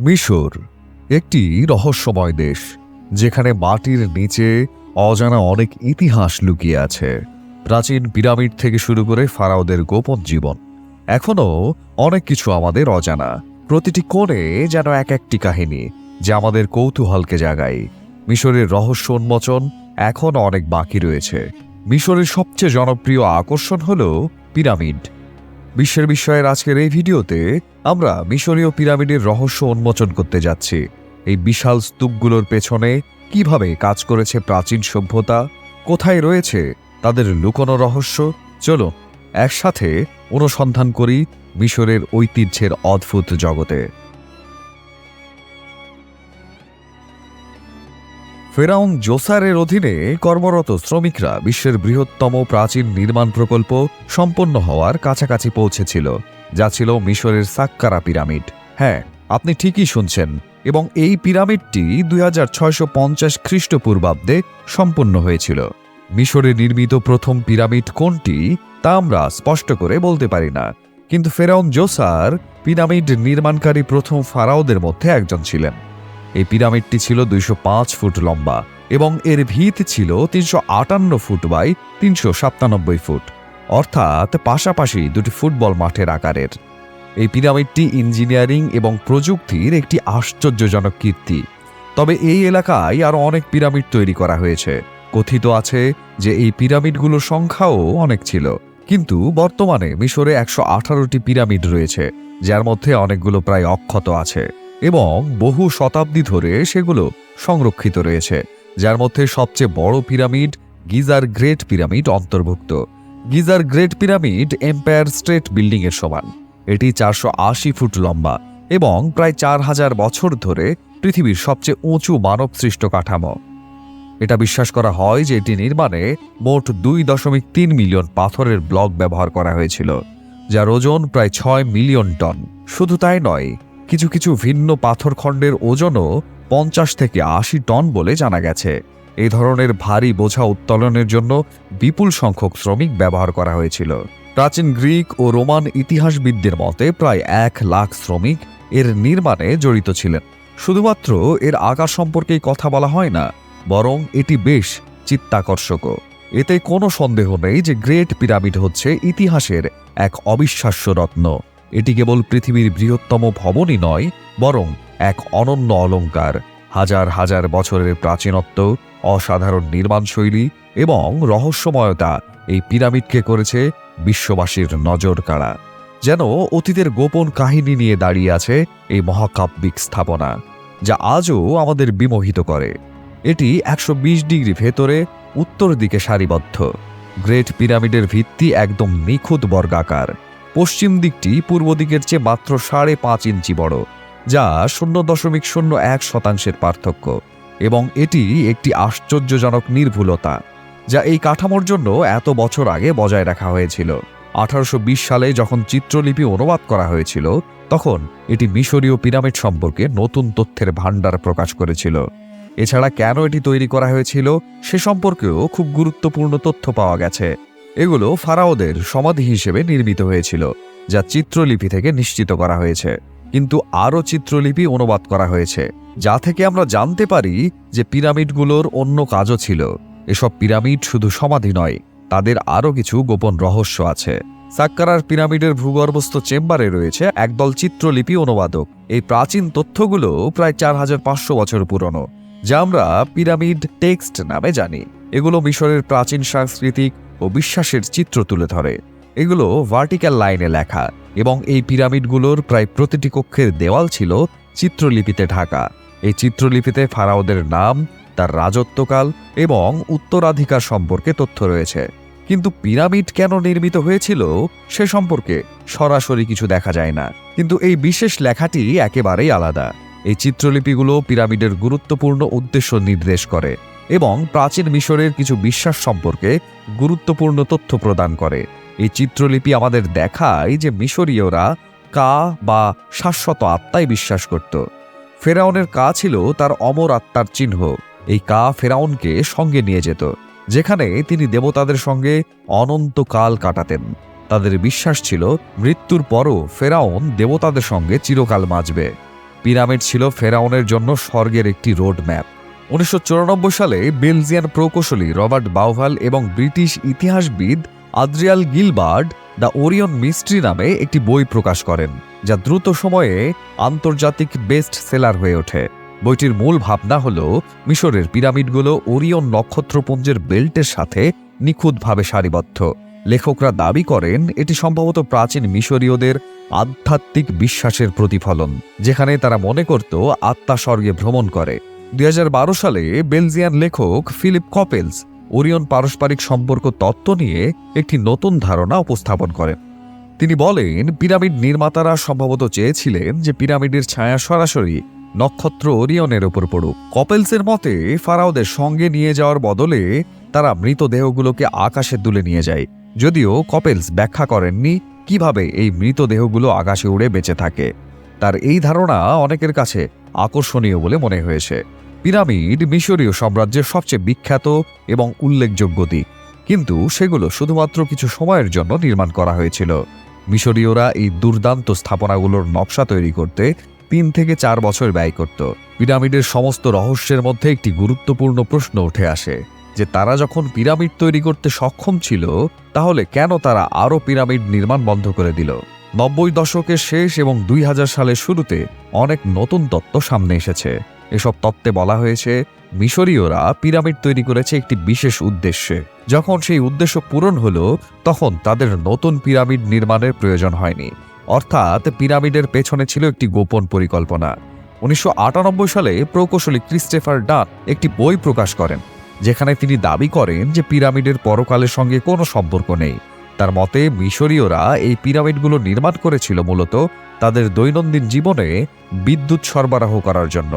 মিশর, একটি রহস্যময় দেশ, যেখানে মাটির নিচে অজানা অনেক ইতিহাস লুকিয়ে আছে। প্রাচীন পিরামিড থেকে শুরু করে ফারাওদের গোপন জীবন এখনও অনেক কিছু আমাদের অজানা। প্রতিটি কোণে যেন এক একটি কাহিনী, যা আমাদের কৌতূহলকে জাগায়। মিশরের রহস্য উন্মোচন এখনও অনেক বাকি রয়েছে। মিশরের সবচেয়ে জনপ্রিয় আকর্ষণ হল পিরামিড। বিশ্বের বিষয়ের আজকের এই ভিডিওতে আমরা মিশরীয় পিরামিডের রহস্য উন্মোচন করতে যাচ্ছি। এই বিশাল স্তূপগুলোর পেছনে কীভাবে কাজ করেছে প্রাচীন সভ্যতা, কোথায় রয়েছে তাদের লুকোনো রহস্য চলো একসাথে অনুসন্ধান করি মিশরের ঐতিহ্যের অদ্ভুত জগতে। ফেরাউন জোসারের অধীনে কর্মরত শ্রমিকরা বিশ্বের বৃহত্তম প্রাচীন নির্মাণ প্রকল্প সম্পন্ন হওয়ার কাছাকাছি পৌঁছেছিল, যা ছিল মিশরের সাক্কারা পিরামিড। হ্যাঁ আপনি ঠিকই শুনছেন, এবং এই পিরামিডটি দুই হাজার ছয়শো পঞ্চাশ খ্রিস্টপূর্বাব্দে সম্পন্ন হয়েছিল। মিশরে নির্মিত প্রথম পিরামিড কোনটি, তা আমরা স্পষ্ট করে বলতে পারি না। কিন্তু ফেরাউন জোসার পিরামিড নির্মাণকারী প্রথম ফারাওদের মধ্যে একজন ছিলেন। এই পিরামিডটি ছিল দুইশো পাঁচ ফুট লম্বা এবং এর ভিত ছিল তিনশো আটান্ন ফুট বাই তিনশো সাতানব্বই ফুট, অর্থাৎ পাশাপাশি দুটি ফুটবল মাঠের আকারের। এই পিরামিডটি ইঞ্জিনিয়ারিং এবং প্রযুক্তির একটি আশ্চর্যজনক কীর্তি। তবে এই এলাকায় আরও অনেক পিরামিড তৈরি করা হয়েছে। কথিত আছে যে এই পিরামিডগুলোর সংখ্যাও অনেক ছিল। কিন্তু বর্তমানে মিশরে একশো আঠারোটি পিরামিড রয়েছে, যার মধ্যে অনেকগুলো প্রায় অক্ষত আছে। এবং বহু শতাব্দী ধরে সেগুলো সংরক্ষিত রয়েছে, যার মধ্যে সবচেয়ে বড় পিরামিড গিজার গ্রেট পিরামিড অন্তর্ভুক্ত। Geyser great pyramid Empire State Building এর সমান। এটি চারশো আশি ফুট লম্বা এবং প্রায় চার হাজার বছর ধরে পৃথিবীর সবচেয়ে উঁচু মানবসৃষ্ট কাঠামো। এটা বিশ্বাস করা হয় যে এটি নির্মাণে মোট দুই দশমিক তিন মিলিয়ন পাথরের ব্লক ব্যবহার করা হয়েছিল, যার ওজন প্রায় ছয় মিলিয়ন টন। শুধু তাই নয় কিছু কিছু ভিন্ন পাথরখণ্ডের ওজনও পঞ্চাশ থেকে আশি টন বলে জানা গেছে। এই ধরনের ভারী বোঝা উত্তোলনের জন্য বিপুল সংখ্যক শ্রমিক ব্যবহার করা হয়েছিল। প্রাচীন গ্রিক ও রোমান ইতিহাসবিদদের মতে প্রায় এক লাখ শ্রমিক এর নির্মাণে জড়িত ছিলেন। শুধুমাত্র এর আকার সম্পর্কেই কথা বলা হয় না, বরং এটি বেশ চিত্তাকর্ষকও। এতে কোনো সন্দেহ নেই যে গ্রেট পিরামিড হচ্ছে ইতিহাসের এক অবিশ্বাস্য রত্ন। এটি কেবল পৃথিবীর বৃহত্তম ভবনই নয়, বরং এক অনন্য অলঙ্কার। হাজার হাজার বছরের প্রাচীনত্ব, অসাধারণ নির্মাণশৈলী এবং রহস্যময়তা এই পিরামিডকে করেছে বিশ্ববাসীর নজর কাড়া, যেন অতীতের গোপন কাহিনী নিয়ে দাঁড়িয়ে আছে এই মহাকাব্যিক স্থাপনা, যা আজও আমাদের বিমোহিত করে। এটি একশো বিশ ডিগ্রি ভেতরে উত্তর দিকে সারিবদ্ধ। গ্রেট পিরামিডের ভিত্তি একদম নিখুঁত বর্গাকার। পশ্চিম দিকটি পূর্ব দিকের চেয়ে মাত্র সাড়ে পাঁচ ইঞ্চি বড়, যা শূন্য দশমিক শূন্য এক শতাংশের পার্থক্য, এবং এটি একটি আশ্চর্যজনক নির্ভুলতা, যা এই কাঠামোর জন্য এত বছর আগে বজায় রাখা হয়েছিল। আঠারোশো বিশ সালে যখন চিত্রলিপি অনুবাদ করা হয়েছিল, তখন এটি মিশরীয় পিরামিড সম্পর্কে নতুন তথ্যের ভাণ্ডার প্রকাশ করেছিল। এছাড়া কেন এটি তৈরি করা হয়েছিল, সে সম্পর্কেও খুব গুরুত্বপূর্ণ তথ্য পাওয়া গেছে। এগুলো ফারাওদের সমাধি হিসেবে নির্মিত হয়েছিল, যা চিত্রলিপি থেকে নিশ্চিত করা হয়েছে। কিন্তু আরও চিত্রলিপি অনুবাদ করা হয়েছে, যা থেকে আমরা জানতে পারি যে পিরামিডগুলোর অন্য কাজও ছিল। এসব পিরামিড শুধু সমাধি নয়, তাদের আরও কিছু গোপন রহস্য আছে। সাক্কারার পিরামিডের ভূগর্ভস্থ চেম্বারে রয়েছে একদল চিত্রলিপি অনুবাদক। এই প্রাচীন তথ্যগুলো প্রায় চার হাজার পাঁচশো বছর পুরনো, যা আমরা পিরামিড টেক্সট নামে জানি। এগুলো মিশরের প্রাচীন সাংস্কৃতিক ও বিশ্বাসের চিত্র তুলে ধরে। এগুলো ভার্টিক্যাল লাইনে লেখা এবং এই পিরামিডগুলোর প্রায় প্রতিটি কক্ষের দেওয়াল ছিল চিত্রলিপিতে ঢাকা। এই চিত্রলিপিতে ফারাওদের নাম, তার রাজত্বকাল এবং উত্তরাধিকার সম্পর্কে তথ্য রয়েছে। কিন্তু পিরামিড কেন নির্মিত হয়েছিল সে সম্পর্কে সরাসরি কিছু দেখা যায় না। কিন্তু এই বিশেষ লেখাটি একেবারেই আলাদা। এই চিত্রলিপিগুলো পিরামিডের গুরুত্বপূর্ণ উদ্দেশ্য নির্দেশ করে। এবং প্রাচীন মিশরের কিছু বিশ্বাস সম্পর্কে গুরুত্বপূর্ণ তথ্য প্রদান করে। এই চিত্রলিপি আমাদের দেখায় যে মিশরীয়রা কা বা শাশ্বত আত্মায় বিশ্বাস করত। ফেরাউনের কা ছিল তার অমর আত্মার চিহ্ন। এই কা ফেরাউনকে সঙ্গে নিয়ে যেত, যেখানে তিনি দেবতাদের সঙ্গে অনন্তকাল কাটাতেন। তাদের বিশ্বাস ছিল, মৃত্যুর পরও ফেরাউন দেবতাদের সঙ্গে চিরকাল বাঁচবে। পিরামিড ছিল ফেরাউনের জন্য স্বর্গের একটি রোড ম্যাপ উনিশশো চুরানব্বই সালে বেলজিয়ান প্রকৌশলী রবার্ট বাউভাল এবং ব্রিটিশ ইতিহাসবিদ Adrian Gilbert The Orion Mystery নামে একটি বই প্রকাশ করেন, যা দ্রুত সময়ে আন্তর্জাতিক বেস্ট সেলার হয়ে ওঠে। বইটির মূল ভাবনা হল, মিশরের পিরামিডগুলো ওরিয়ন নক্ষত্রপুঞ্জের বেল্টের সাথে নিখুঁতভাবে সারিবদ্ধ। লেখকরা দাবি করেন, এটি সম্ভবত প্রাচীন মিশরীয়দের আধ্যাত্মিক বিশ্বাসের প্রতিফলন, যেখানে তারা মনে করত আত্মা স্বর্গে ভ্রমণ করে। দুই হাজার বারো সালে বেলজিয়ান লেখক ফিলিপ কপেলস ওরিয়ন পারস্পরিক সম্পর্ক তত্ত্ব নিয়ে একটি নতুন ধারণা উপস্থাপন করেন। তিনি বলেন, পিরামিড নির্মাতারা সম্ভবত চেয়েছিলেন যে পিরামিডের ছায়া সরাসরি নক্ষত্র ওরিয়নের ওপর পড়ুক। কপেলসের মতে, ফারাওদের সঙ্গে নিয়ে যাওয়ার বদলে তারা মৃতদেহগুলোকে আকাশে তুলে নিয়ে যায়। যদিও কপেলস ব্যাখ্যা করেননি কীভাবে এই মৃতদেহগুলো আকাশে উড়ে বেঁচে থাকে। তার এই ধারণা অনেকের কাছে আকর্ষণীয় বলে মনে হয়েছে। পিরামিড মিশরীয় সাম্রাজ্যের সবচেয়ে বিখ্যাত এবং উল্লেখযোগ্য দিক কিন্তু সেগুলো শুধুমাত্র কিছু সময়ের জন্য নির্মাণ করা হয়েছিল। মিশরীয়রা এই দুর্দান্ত স্থাপনাগুলোর নকশা তৈরি করতে তিন থেকে চার বছর ব্যয় করত। পিরামিডের সমস্ত রহস্যের মধ্যে একটি গুরুত্বপূর্ণ প্রশ্ন উঠে আসে যে তারা যখন পিরামিড তৈরি করতে সক্ষম ছিল, তাহলে কেন তারা আরও পিরামিড নির্মাণ বন্ধ করে দিল? নব্বই দশকের শেষ এবং দুই হাজার সালের শুরুতে অনেক নতুন তত্ত্ব সামনে এসেছে। এসব তত্ত্বে বলা হয়েছে, মিশরীয়রা পিরামিড তৈরি করেছে একটি বিশেষ উদ্দেশ্যে। যখন সেই উদ্দেশ্য পূরণ হলো, তখন তাদের নতুন পিরামিড নির্মাণের প্রয়োজন হয়নি। অর্থাৎ পিরামিডের পেছনে ছিল একটি গোপন পরিকল্পনা। উনিশশো আটানব্বই সালে প্রকৌশলী ক্রিস্টেফার ডান একটি বই প্রকাশ করেন, যেখানে তিনি দাবি করেন যে পিরামিডের পরকালের সঙ্গে কোনো সম্পর্ক নেই। তার মতে, মিশরীয়রা এই পিরামিডগুলো নির্মাণ করেছিল মূলত তাদের দৈনন্দিন জীবনে বিদ্যুৎ সরবরাহ করার জন্য।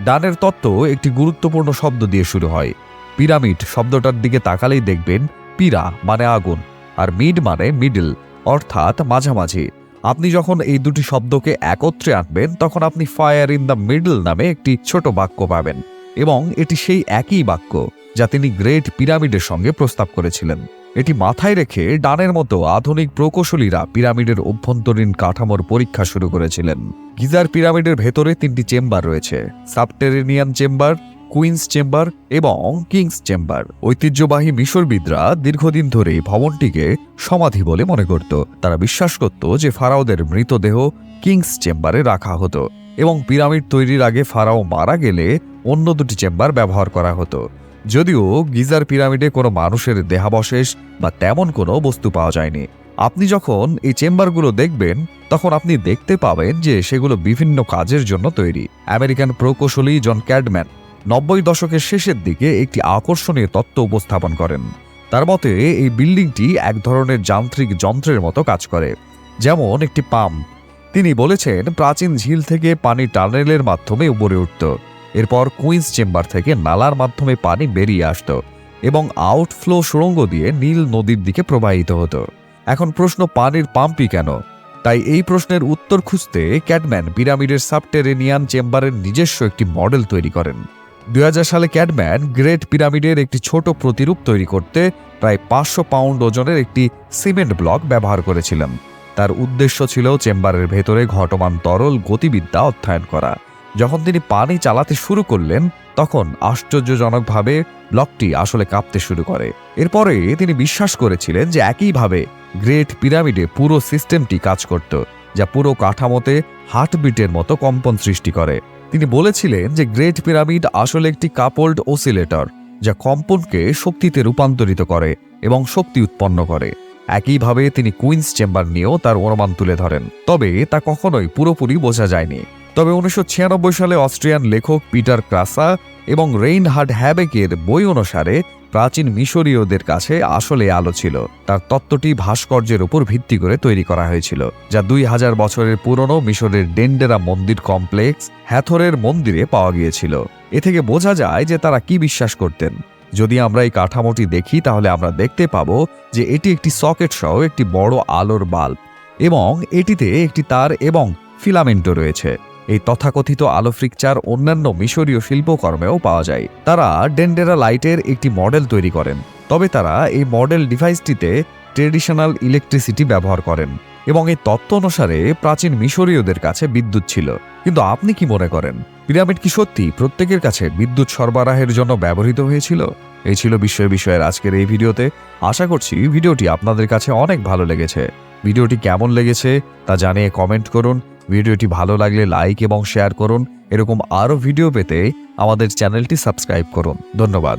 ডানের তত্ত্ব একটি গুরুত্বপূর্ণ শব্দ দিয়ে শুরু হয়। পিরামিড শব্দটার দিকে তাকালেই দেখবেন পিরা মানে আগুন আর মিড মানে মিডল, অর্থাৎ মাঝামাঝি। আপনি যখন এই দুটি শব্দকে একত্রে আনবেন তখন আপনি ফায়ার ইন দ্য মিডল নামে একটি ছোট বাক্য পাবেন এবং এটি সেই একই বাক্য যা তিনি গ্রেট পিরামিডের সঙ্গে প্রস্তাব করেছিলেন। এটি মাথায় রেখে ডানের মতো আধুনিক প্রকৌশলীরা পিরামিডের অভ্যন্তরীণ কাঠামোর পরীক্ষা শুরু করেছিলেন। গিজার পিরামিডের ভেতরে তিনটি চেম্বার রয়েছে, সাবটেরেনিয়ান চেম্বার, কুইন্স চেম্বার এবং কিংস চেম্বার। ঐতিহ্যবাহী মিশরবিদরা দীর্ঘদিন ধরে ভবনটিকে সমাধি বলে মনে করত। তারা বিশ্বাস করত যে ফারাওদের মৃতদেহ কিংস চেম্বারে রাখা হতো এবং পিরামিড তৈরির আগে ফারাও মারা গেলে অন্য দুটি চেম্বার ব্যবহার করা হতো। যদিও গিজার পিরামিডে কোনো মানুষের দেহাবশেষ বা তেমন কোনো বস্তু পাওয়া যায়নি। আপনি যখন এই চেম্বারগুলো দেখবেন, তখন আপনি দেখতে পাবেন যে সেগুলো বিভিন্ন কাজের জন্য তৈরি। আমেরিকান প্রকৌশলী জন ক্যাডম্যান নব্বই দশকের শেষের দিকে একটি আকর্ষণীয় তত্ত্ব উপস্থাপন করেন। তার মতে, এই বিল্ডিংটি এক ধরনের যান্ত্রিক যন্ত্রের মতো কাজ করে, যেমন একটি পাম্প। তিনি বলেছেন, প্রাচীন ঝিল থেকে পানি টানেলের মাধ্যমে উপরে উঠত। এরপর কুইন্স চেম্বার থেকে নালার মাধ্যমে পানি বেরিয়ে আসত এবং আউটফ্লো সুড়ঙ্গ দিয়ে নীল নদীর দিকে প্রবাহিত হতো। এখন প্রশ্ন, পানির পাম্পই কেন? তাই এই প্রশ্নের উত্তর খুঁজতে ক্যাডম্যান পিরামিডের সাবটেরেনিয়ান চেম্বারের নিজস্ব একটি মডেল তৈরি করেন। দু হাজার সালে ক্যাডম্যান গ্রেট পিরামিডের একটি ছোট প্রতিরূপ তৈরি করতে প্রায় পাঁচশো পাউন্ড ওজনের একটি সিমেন্ট ব্লক ব্যবহার করেছিলেন। তার উদ্দেশ্য ছিল চেম্বারের ভেতরে ঘটমান তরল গতিবিদ্যা অধ্যয়ন করা। যখন তিনি পানি চালাতে শুরু করলেন, তখন আশ্চর্যজনকভাবে ব্লকটি আসলে কাঁপতে শুরু করে। এরপরে তিনি বিশ্বাস করেছিলেন যে একইভাবে গ্রেট পিরামিডে পুরো সিস্টেমটি কাজ করত, যা পুরো কাঠামোতে হার্টবিটের মতো কম্পন সৃষ্টি করে। তিনি বলেছিলেন যে গ্রেট পিরামিড আসলে একটি কাপোল্ড ওসিলেটর যা কম্পনকে শক্তিতে রূপান্তরিত করে এবং শক্তি উৎপন্ন করে। একইভাবে তিনি কুইন্স চেম্বার নিয়েও তার অনুমান তুলে ধরেন, তবে তা কখনোই পুরোপুরি বোঝা যায়নি। তবে উনিশশো ছিয়ানব্বই সালে অস্ট্রিয়ান লেখক পিটার ক্রাসা এবং রেইনহার্ড হ্যাবেকের বই অনুসারে প্রাচীন মিশরীয়দের কাছে আসলে আলো ছিল। তার তত্ত্বটি ভাস্কর্যের উপর ভিত্তি করে তৈরি করা হয়েছিল, যা দুই হাজার বছরের পুরনো মিশরের ডেন্ডেরা মন্দির কমপ্লেক্স হ্যাথরের মন্দিরে পাওয়া গিয়েছিল। এ থেকে বোঝা যায় যে তারা কি বিশ্বাস করতেন। যদি আমরা এই কাঠামোটি দেখি, তাহলে আমরা দেখতে পাব যে এটি একটি সকেট সহ একটি বড় আলোর বাল্ব এবং এটিতে একটি তার এবং ফিলামেন্টও রয়েছে। এই তথাকথিত আলো ফ্রিকচার অন্যান্য মিশরীয় শিল্পকর্মেও পাওয়া যায়। তারা ডেন্ডেরা লাইটের একটি মডেল তৈরি করেন। তবে তারা এই মডেল ডিভাইসটিতে ট্রেডিশনাল ইলেকট্রিসিটি ব্যবহার করেন এবং এই তত্ত্ব অনুসারে প্রাচীন মিশরীয়দের কাছে বিদ্যুৎ ছিল। কিন্তু আপনি কি মনে করেন, পিরামিড কি সত্যি প্রত্যেকের কাছে বিদ্যুৎ সরবরাহের জন্য ব্যবহৃত হয়েছিল? এই ছিল বিষয় বিষয়ের আজকের এই ভিডিওতে। আশা করছি ভিডিওটি আপনাদের কাছে অনেক ভালো লেগেছে। ভিডিওটি কেমন লেগেছে তা জানিয়ে কমেন্ট করুন। ভিডিওটি ভালো লাগলে লাইক এবং শেয়ার করুন। এরকম আরও ভিডিও পেতে আমাদের চ্যানেলটি সাবস্ক্রাইব করুন। ধন্যবাদ।